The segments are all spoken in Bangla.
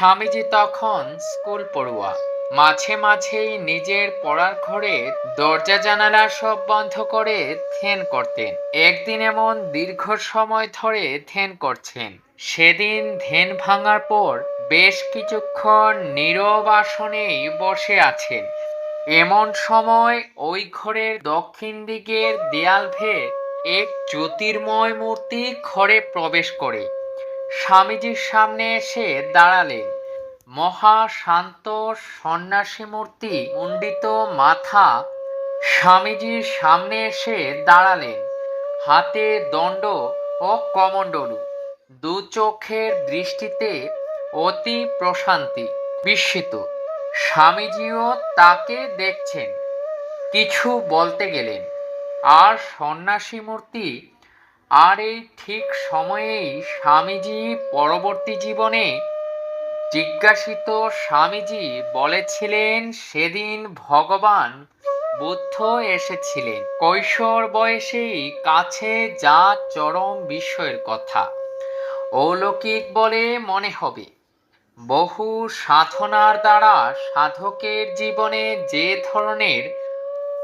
স্বামীজি তখন স্কুল পড়ুয়া। মাঝে মাঝেই নিজের পড়ার ঘরে দরজা জানালা সব বন্ধ করে ধ্যান করতেন। একদিন এমন দীর্ঘ সময় ধরে ধ্যান করছেন। সেদিন ধ্যান ভাঙার পর বেশ কিছুক্ষণ নীরব আসনেই বসে আছেন। এমন সময় ওই ঘরের দক্ষিণ দিকের দেয়াল ভেদ এক জ্যোতির্ময় মূর্তি ঘরে প্রবেশ করে। স্বামীজির সামনে এসে দাঁড়ালেন। মহা শান্ত সন্ন্যাসী মূর্তি মুন্ডিত মাথা স্বামীজির সামনে এসে দাঁড়ালেন। হাতে দণ্ড ও কমণ্ডলু, দু চোখের দৃষ্টিতে অতি প্রশান্তি বিস্মিত। স্বামীজিও তাকে দেখছেন। কিছু বলতে গেলেন। আর সন্ন্যাসী মূর্তি আর এই ঠিক সময়েই স্বামীজি পরবর্তী জীবনে জিজ্ঞাসিত স্বামীজি বলেছিলেন, সেদিন ভগবান বুদ্ধ এসেছিলেন। কৈশোর বয়সেই কাছে যা চরম বিষয়ের কথা। অলৌকিক বলে মনে হবে। বহু সাধনার দ্বারা সাধকের জীবনে যে ধরনের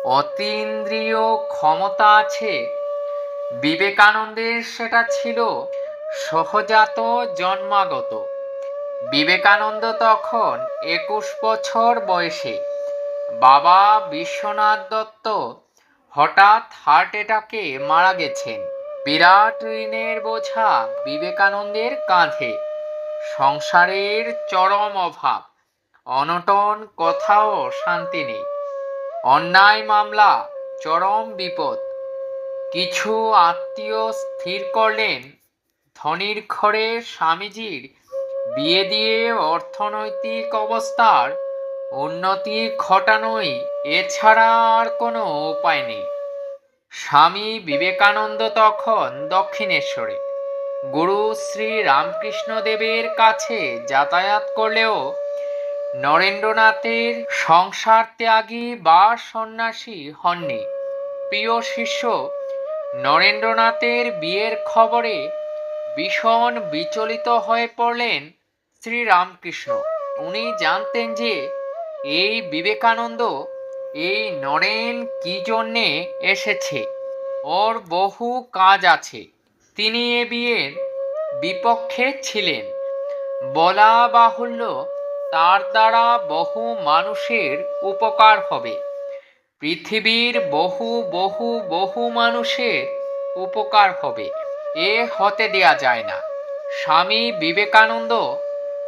অতীন্দ্রিয় ক্ষমতা আছে বিবেকানন্দের সেটা ছিল সহজাত জন্মাগত। বিবেকানন্দ তখন একুশ বছর বয়সে বাবা বিশ্বনাথ দত্ত হঠাৎ হার্ট অ্যাটাকে মারা গেছেন। বিরাট ঋণের বোঝা বিবেকানন্দের কাঁধে। সংসারের চরম অভাব, অনটন কথাও শান্তি নেই। অন্যায় মামলা, চরম বিপদ কিছু আত্মীয় স্থির করলেন। ধনির ঘরে স্বামীজির বিয়ে দিয়ে অর্থনৈতিক অবস্থার উন্নতি ঘটানোই এছাড়া আর কোনো উপায় নেই। স্বামী বিবেকানন্দ তখন দক্ষিণেশ্বরে। গুরু শ্রী রামকৃষ্ণদেবের কাছে যাতায়াত করলেও নরেন্দ্রনাথের সংসার ত্যাগী বা সন্ন্যাসী হননি। প্রিয় শিষ্য নরেন্দ্রনাথের বিয়ের খবরে ভীষণ বিচলিত হয়ে পড়লেন শ্রী রামকৃষ্ণ উনি জানতেন যে এই বিবেকানন্দ এই নরেন কি জন্যে এসেছে? ওর বহু কাজ আছে। তিনি এ বিয়ের বিপক্ষে ছিলেন। বলা বাহুল্য তার দ্বারা বহু মানুষের উপকার হবে। পৃথিবীর বহু বহু বহু মানুষের উপকার হবে, এ হতে দেয়া যায় না। স্বামী বিবেকানন্দ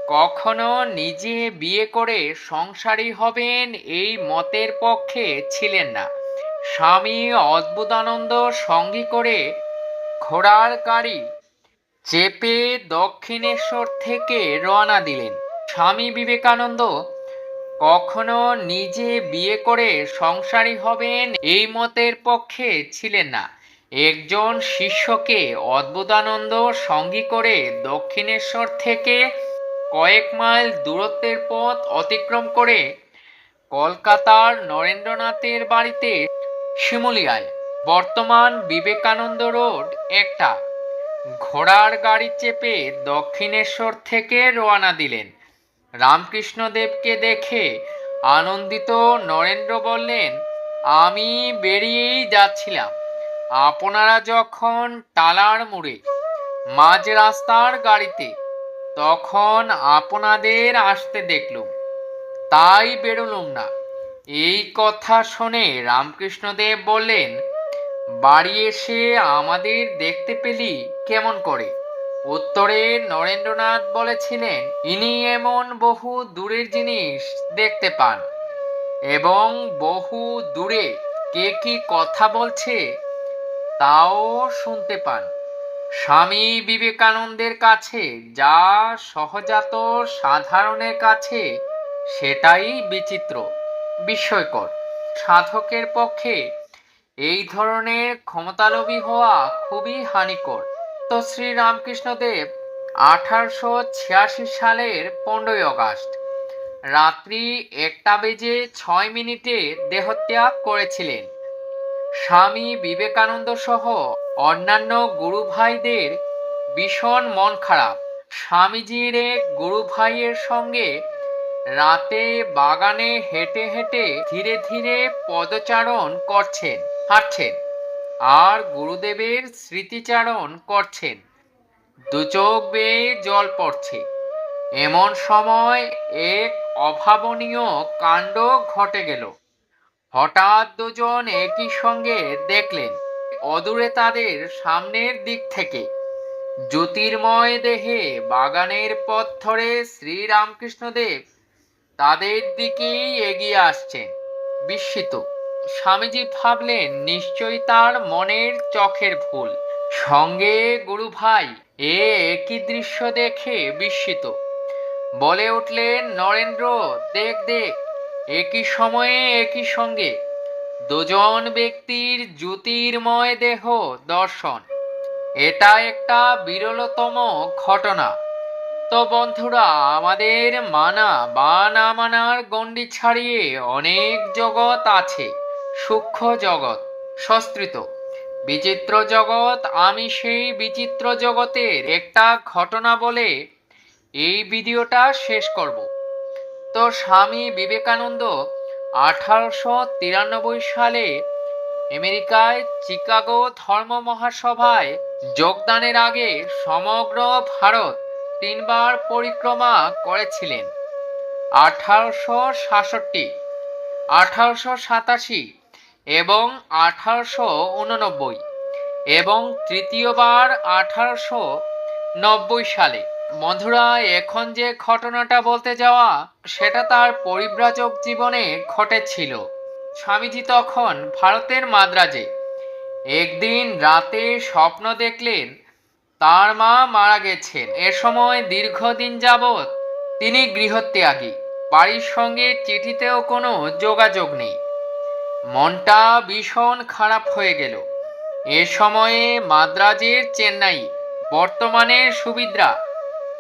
কখনো নিজে বিয়ে করে সংসারী হবেন এই মতের পক্ষে ছিলেন না। স্বামী অদ্ভুতানন্দ সঙ্গী করে ঘোড়ার গাড়ি চেপে দক্ষিণেশ্বর থেকে রওনা দিলেন। স্বামী বিবেকানন্দ কখনো নিজে বিয়ে করে সংসারী হবেন এই মতের পক্ষে ছিলেন না। একজন শিষ্যকে অদ্ভুতানন্দ সঙ্গী করে দক্ষিণেশ্বর থেকে কয়েক মাইল দূরত্বের পথ অতিক্রম করে কলকাতার নরেন্দ্রনাথের বাড়িতে শিমুলিয়ায়। বর্তমান বিবেকানন্দ রোড একটা। ঘোড়ার গাড়ি চেপে দক্ষিণেশ্বর থেকে রওনা দিলেন। রামকৃষ্ণদেবকে দেখে আনন্দিত নরেন্দ্র বললেন, আমি বেরিয়েই যাচ্ছিলাম। আপনারা যখন টালার মোড়ে, মাঝ রাস্তার গাড়িতে, তখন আপনাদের আসতে দেখলুম। তাই বেরোলুম না। এই কথা শুনে রামকৃষ্ণদেব বললেন, বাড়ি এসে আমাদের দেখতে পেলি কেমন করে? উত্তরে নরেন্দ্রনাথ বলেছিলেন, ইনি এমন বহু দূরের জিনিস দেখতে পান। এবং বহু দূরে কে কি কথা বলছে তাও শুনতে পান। স্বামী বিবেকানন্দের কাছে যা সহজাত সাধারণের কাছে, সেটাই বিচিত্র, বিস্ময়কর। সাধকের পক্ষে এই ধরনের ক্ষমতালোভী হওয়া খুবই হানিকর। তো শ্রী রামকৃষ্ণদেব আঠারোশো ছিয়াশি সালের পনেরোই আগস্ট রাত্রি একটা বেজে ছয় মিনিটে দেহত্যাগ করেছিলেন। স্বামী বিবেকানন্দ সহ অন্যান্য গুরু ভাইদের ভীষণ মন খারাপ। স্বামীজির এক গুরু ভাইয়ের সঙ্গে রাতে বাগানে হেঁটে হেঁটে ধীরে ধীরে পদচারণ করছেন, হাঁটছেন। আর গুরুদেবের স্মৃতিচারণ করছেন। দু চোখ বেয়ে জল পড়ছে। এমন সময় এক অভাবনীয় কাণ্ড ঘটে গেল। হঠাৎ দুজন একই সঙ্গে দেখলেন, অদূরে তাদের সামনের দিক থেকে। জ্যোতির্ময় দেহে বাগানের পথ ধরে শ্রীরামকৃষ্ণদেব তাদের দিকেই এগিয়ে আসছেন, বিস্মিত। স্বামীজি ভাবলেন, নিশ্চয়ই তার মনের চোখের ভুল। সঙ্গে গুরু ভাই, এ একই দৃশ্য দেখে বিস্মিত। বলে উঠলেন, নরেন্দ্র, দেখ দেখ, একই সময়ে একই সঙ্গে। দুজন ব্যক্তির জ্যোতির্ময় দেহ দর্শন। এটা একটা বিরলতম ঘটনা। তো বন্ধুরা, আমাদের মানা বা না মানার গণ্ডি ছাড়িয়ে অনেক জগৎ আছে। সূক্ষ্ম জগৎ, সস্ত্রিত। বিচিত্র জগৎ, আমি সেই বিচিত্র জগতের একটা ঘটনা বলে এই ভিডিওটা শেষ করব। তো স্বামী বিবেকানন্দ আঠারোশো তিরানব্বই সালে আমেরিকায় চিকাগো ধর্ম মহাসভায় যোগদানের আগে সমগ্র ভারত তিনবার পরিক্রমা করেছিলেন। আঠারোশো সাতষট্টি, আঠারোশো সাতাশি এবং আঠারোশো উননব্বই এবং তৃতীয়বার আঠারোশো নব্বই সালে। বন্ধুরা, এখন যে ঘটনাটা বলতে যাওয়া, সেটা তার পরিব্রাজক জীবনে ঘটেছিল। স্বামীজি তখন ভারতের মাদ্রাজে। একদিন রাতে স্বপ্ন দেখলেন, তার মা মারা গেছেন। এ সময় দীর্ঘদিন যাবৎ তিনি গৃহত্যাগী। বাড়ির সঙ্গে চিঠিতেও কোনো যোগাযোগ নেই। মনটা ভীষণ খারাপ হয়ে গেল। এ সময়ে মাদ্রাজের চেন্নাই, বর্তমানে সুবিদ্রা।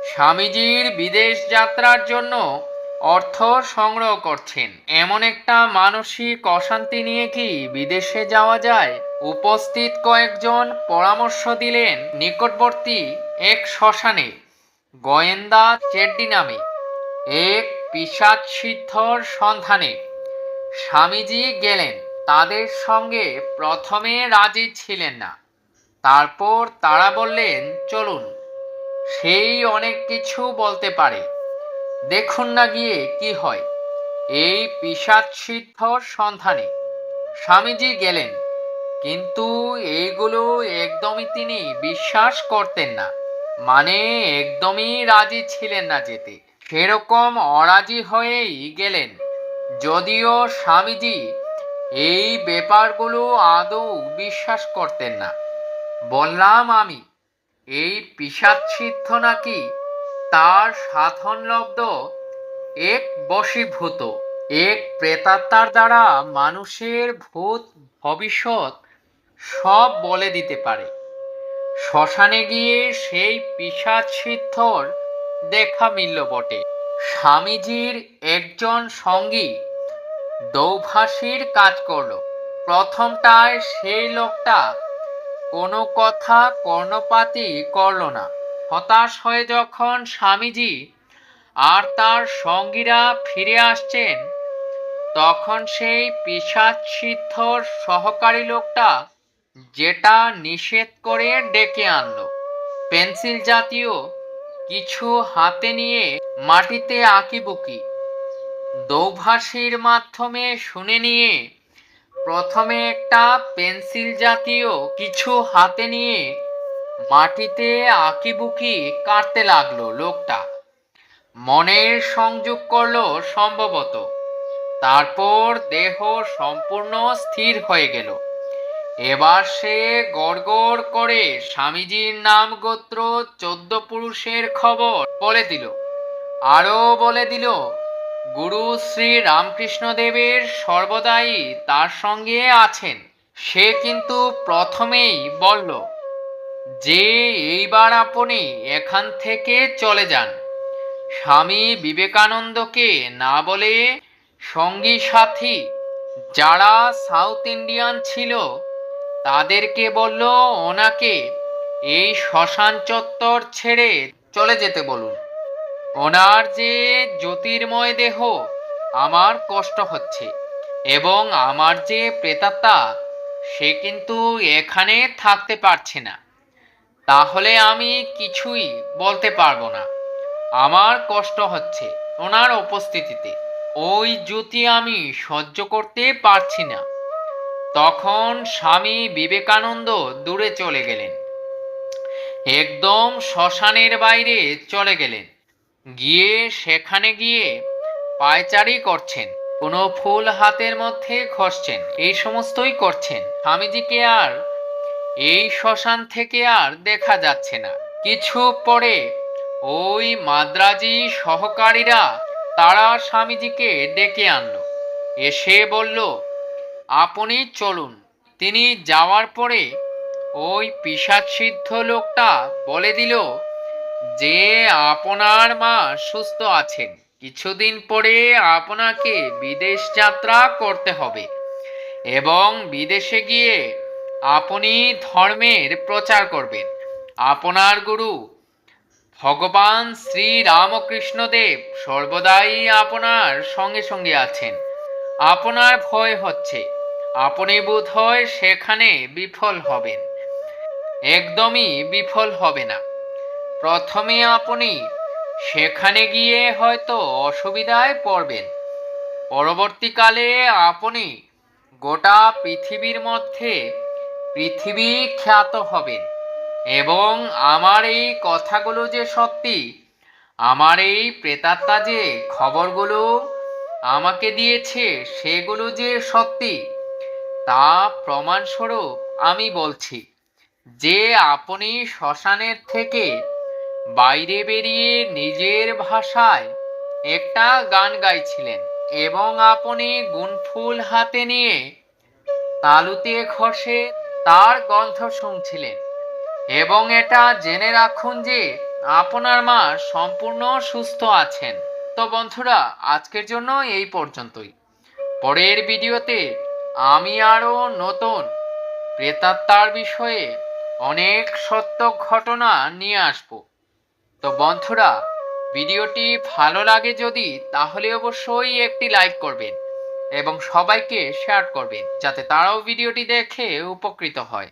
স্বামীজির বিদেশ যাত্রার জন্য অর্থ সংগ্রহ করছেন। এমন একটা মানসিক অশান্তি নিয়ে কি বিদেশে যাওয়া যায়? উপস্থিত কয়েকজন পরামর্শ দিলেন নিকটবর্তী এক শ্মশানে, গোয়েন্দা চেড্ডি নামে, এক পিসাচ সিদ্ধর সন্ধানে। স্বামীজি গেলেন। তাদের সঙ্গে প্রথমে রাজি ছিলেন না। তারপর তারা বললেন, চলুন, সেই অনেক কিছু বলতে পারে। দেখুন না গিয়ে কি হয়। এই পিসাচ সিদ্ধর সন্ধানে স্বামীজি গেলেন, কিন্তু এইগুলো একদমই তিনি বিশ্বাস করতেন না। মানে একদমই রাজি ছিলেন না যেতে। সেরকম অরাজি হয়েই গেলেন। যদিও স্বামীজি এই ব্যাপারগুলো আদৌ বিশ্বাস করতেন না। বললাম আমি, এই পিসাচ্ছিদ্ধ নাকি তার সাধনলব্ধ এক বশীভূত, এক প্রেতাত্মার দ্বারা মানুষের ভূত ভবিষ্যৎ সব বলে দিতে পারে। শ্মশানে গিয়ে সেই পিসাচ সিদ্ধর দেখা মিলল বটে। স্বামীজির একজন সঙ্গী দৌভাষীর কাজ করল। প্রথমটায় সেই লোকটা কোনো কথা কর্ণপাতি করল না। হতাশ হয়ে যখন স্বামীজি আর তার সঙ্গীরা ফিরে আসছেন, তখন সেই পিসাচ সিদ্ধর সহকারী লোকটা যেটা নিষেধ করে ডেকে আনলো। পেন্সিল জাতীয় কিছু হাতে নিয়ে মাটিতে আঁকিবুকি। দৌভাষীর মাধ্যমে শুনে নিয়ে, প্রথমে একটা পেন্সিল জাতীয় কিছু হাতে নিয়ে মাটিতে আঁকিবুকি কাটতে লাগল লোকটা। মনের সংযোগ করল সম্ভবত। তারপর দেহ সম্পূর্ণ স্থির হয়ে গেল। এবার সে গড়গড় করে স্বামীজির নাম গোত্র চোদ্দ পুরুষের খবর বলে দিল। আরও বলে দিল, গুরু শ্রী রামকৃষ্ণদেবের সর্বদাই তার সঙ্গে আছেন। সে কিন্তু প্রথমেই বলল, যে এইবার আপনি এখান থেকে চলে যান। স্বামী বিবেকানন্দকে না বলে সঙ্গী সাথী যারা সাউথ ইন্ডিয়ান ছিল, তাদেরকে বলল, ওনাকে এই শ্মশান চত্বর ছেড়ে চলে যেতে বলুন। ওনার যে জ্যোতির্ময় দেহ আমার কষ্ট হচ্ছে এবং আমার যে প্রেতাত্মা, সে কিন্তু এখানে থাকতে পারছে না। তাহলে আমি কিছুই বলতে পারব না। আমার কষ্ট হচ্ছে ওনার উপস্থিতিতে। ওই জ্যোতি আমি সহ্য করতে পারছি না। তখন স্বামী বিবেকানন্দ দূরে চলে গেলেন। একদম শ্মশানের বাইরে চলে গেলেন। গিয়ে সেখানে গিয়ে পায়চারি করছেন। কোনো ফুল হাতের মধ্যে খসছেন এই সমস্তই করছেন। স্বামীজিকে আর এই শ্মশান থেকে আর দেখা যাচ্ছে না। কিছু পরে ওই মাদ্রাজি সহকারীরা তারা স্বামীজিকে ডেকে আনল। এসে বলল, আপনি চলুন। তিনি যাওয়ার পরে ওই পিসাদ সিদ্ধ লোকটা বলে দিল যে আপনার মা সুস্থ আছেন, কিছুদিন পরে আপনাকে বিদেশ যাত্রা করতে হবে এবং বিদেশে গিয়ে আপনি ধর্মের প্রচার করবেন। আপনার গুরু ভগবান শ্রী রামকৃষ্ণদেব সর্বদাই আপনার সঙ্গে সঙ্গে আছেন। আপনার ভয় হচ্ছে, আপনি বোধ হয় সেখানে বিফল হবেন। একদমই বিফল হবে না। প্রথমে আপনি সেখানে গিয়ে হয়তো অসুবিধায় পড়বেন। পরবর্তীকালে আপনি গোটা পৃথিবীর মধ্যে পৃথিবী খ্যাত হবেন এবং আমার এই কথাগুলো যে সত্যি, আমার এই প্রেতাত্মা যে খবরগুলো আমাকে দিয়েছে, সেগুলো যে সত্যি, তা প্রমাণস্বরূপ আমি বলছি। যে আপনি শ্মশানের থেকে বাইরে বেরিয়ে নিজের ভাষায় একটা গান গাইছিলেন এবং আপনি গুনফুল হাতে নিয়ে তালুতে ঘষে তার গন্ধ শুনছিলেন। এবং এটা জেনে রাখুন যে আপনার মা সম্পূর্ণ সুস্থ আছেন। তো বন্ধুরা, আজকের জন্য এই পর্যন্তই। পরের ভিডিওতে আমি আরও নতুন প্রেতাত্মার বিষয়ে অনেক সত্য ঘটনা নিয়ে আসব। তো বন্ধুরা, ভিডিওটি ভালো লাগে যদি, তাহলে অবশ্যই একটি লাইক করবেন এবং সবাইকে শেয়ার করবেন, যাতে তারাও ভিডিওটি দেখে উপকৃত হয়।